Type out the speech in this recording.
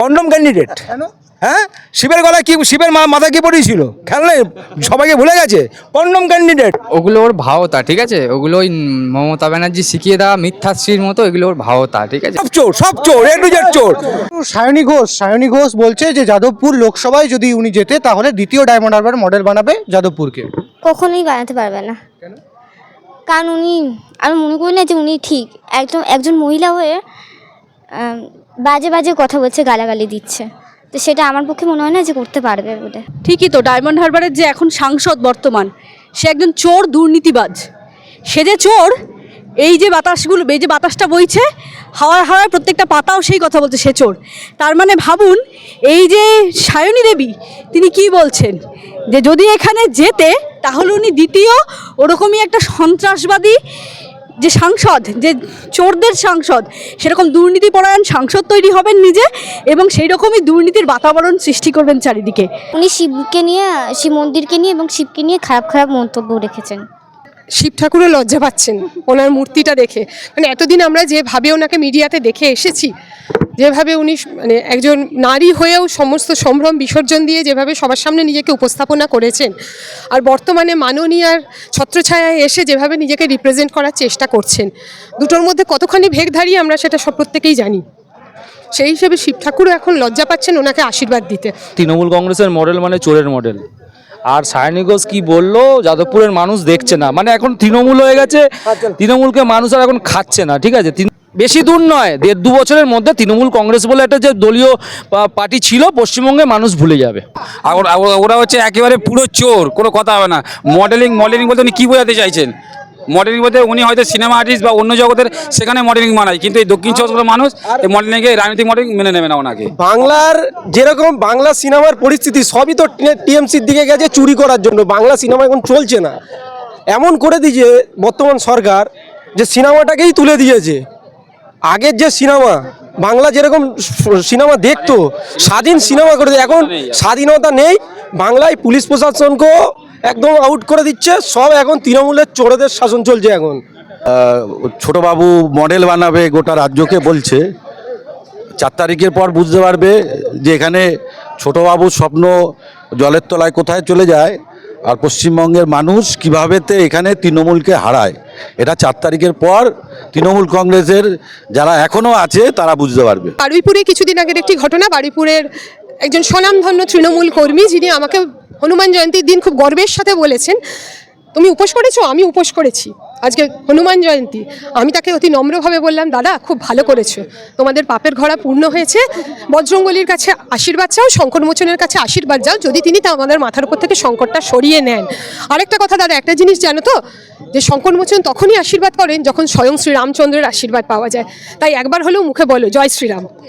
Condom candidate হ্যাঁ শিবের গলায় কি শিবের মা- মাথায় কি পড়েছিল খেয়াল নেই? সবাইকে ভুলে গেছে? কন্ডম ক্যান্ডিডেট ওগুলো ওর ভাওতা ঠিক আছে? ওগুলো ওই মমতা ব্যানার্জি শিখিয়ে দেওয়া মিথ্যাশ্রীর মতো এগুলো ওর ভাওতা ঠিক আছে? সব চোর সব চোর এ টু জেড চোর। সায়নী ঘোষ সায়নী ঘোষ বলছে যে যাদবপুর লোকসভায় যদি উনি যেতে তাহলে দ্বিতীয় ডায়মন্ড হারবার মডেল বানাবে যাদবপুরকে। কখনোই বানাতে পারবে না। কারণ উনি আমি মনে করি না যে উনি ঠিক। একদম একজন মহিলা হয়ে বাজে বাজে কথা বলছে, গালাগালি দিচ্ছে। তো সেটা আমার পক্ষে মনে হয় না যে করতে পারবে বলে। ঠিকই তো, ডায়মন্ড হারবারের যে এখন সাংসদ বর্তমান, সে একজন চোর দুর্নীতিবাজ। সে যে চোর, এই যে বাতাসগুলো, এই যে বাতাসটা বইছে, হাওয়ায় হাওয়ায় প্রত্যেকটা পাতাও সেই কথা বলছে, সে চোর। তার মানে ভাবুন, এই যে সায়নী দেবী, তিনি কি বলছেন? যে যদি এখানে যেতে, তাহলে উনি দ্বিতীয় ওরকমই একটা সন্ত্রাসবাদী যে সাংসদ যে চোরদের সাংসদ সেরকম দুর্নীতিপরায়ণ সাংসদ তৈরি হবেন নিজে এবং সেই রকমই দুর্নীতির বাতাবরণ সৃষ্টি করবেন চারিদিকে। উনি শিবকে নিয়ে শিব মন্দিরকে নিয়ে এবং শিবকে নিয়ে খারাপ খারাপ মন্তব্য রেখেছেন। শিব ঠাকুরও লজ্জা পাচ্ছেন ওনার মূর্তিটা দেখে। মানে এতদিন আমরা যেভাবে ওনাকে মিডিয়াতে দেখে এসেছি যেভাবে উনি মানে একজন নারী হয়েও সমস্ত সম্ভ্রম বিসর্জন দিয়ে যেভাবে সবার সামনে নিজেকে উপস্থাপনা করেছেন আর বর্তমানে মাননীয়ার ছত্রছায়ায় এসে যেভাবে নিজেকে রিপ্রেজেন্ট করার চেষ্টা করছেন দুটোর মধ্যে কতখানি ভেগ দাঁড়িয়ে আমরা সেটা সব প্রত্যেকেই জানি। সেই হিসেবে শিব ঠাকুরও এখন লজ্জা পাচ্ছেন ওনাকে আশীর্বাদ দিতে। তৃণমূল কংগ্রেসের মডেল মানে চোরের মডেল আর সায়নী ঘোষ কি বলল যাদবপুরের মানুষ দেখছে না। মানে এখন তৃণমূল হয়ে গেছে তৃণমূলকে মানুষ আর এখন খাচ্ছে না ঠিক আছে? তৃণ- বেশি দূর নয় দেড় দু বছরের মধ্যে তৃণমূল কংগ্রেস বলে একটা যে দলীয় পা- পার্টি ছিল পশ্চিমবঙ্গে মানুষ ভুলে যাবে। আর ওরা- হচ্ছে একেবারে পুরো চোর কোনো কথা হবে না। মডেলিং মডেলিং বলতে উনি কী বোঝাতে চাইছেন? মডেলিং বলতে উনি হয়তো সিনেমা আর্টিস্ট বা অন্য জগতের সেখানে মডেলিং মানায়। কিন্তু এই দক্ষিণ চব্বিশ মানুষ এই মডেলিংকে রাজনৈতিক মডেলিং মেনে নেবে না ওনাকে। বাংলার যেরকম বাংলা সিনেমার পরিস্থিতি সবই তো টিএমসির দিকে গেছে চুরি করার জন্য। বাংলা সিনেমা এখন চলছে না। এমন করে দিয়েছে বর্তমান সরকার যে সিনেমাটাকেই তুলে দিয়েছে। আগের যে সিনেমা বাংলা যেরকম সিনেমা দেখতো স্বাধীন সিনেমা করে দিয়ে এখন স্বাধীনতা নেই বাংলায় পুলিশ প্রশাসনকেও একদম আউট করে দিচ্ছে সব এখন তৃণমূলের চোরেদের শাসন চলছে এখন। ছোটবাবু মডেল বানাবে গোটা রাজ্যকে বলছে চার তারিখের পর বুঝতে পারবে যে এখানে ছোটবাবুর স্বপ্ন জলের তলায় কোথায় চলে যায় আর পশ্চিমবঙ্গের মানুষ কীভাবেতে এখানে তৃণমূলকে হারায়। এটা চার তারিখের পর তৃণমূল কংগ্রেসের যারা এখনও আছে, তারা বুঝতে পারবে। বারুইপুরে কিছুদিন আগের একটি ঘটনা, বারুইপুরের একজন স্বনামধন্য তৃণমূল কর্মী, যিনি আমাকে হনুমান জয়ন্তীর দিন খুব গর্বের সাথে বলেছেন, তুমি উপোস করেছ? আমি উপোস করেছি। আজকে হনুমান জয়ন্তী। আমি তাকে অতি নম্রভাবে বললাম, দাদা, খুব ভালো করেছ। তোমাদের পাপের ঘোড়া পূর্ণ হয়েছে। বজরঙ্গলির কাছে আশীর্বাদ চাও শঙ্করমোচনের কাছে আশীর্বাদ যাও, যদি তিনি তা আমাদের মাথার উপর থেকে সংকটটা সরিয়ে নেন। আরেকটা কথা, দাদা, একটা জিনিস জানো তো, যে শঙ্করমোচন তখনই আশীর্বাদ করেন যখন স্বয়ং শ্রীরামচন্দ্রের আশীর্বাদ পাওয়া যায়। তাই একবার হলেও মুখে বলো, জয় শ্রীরাম।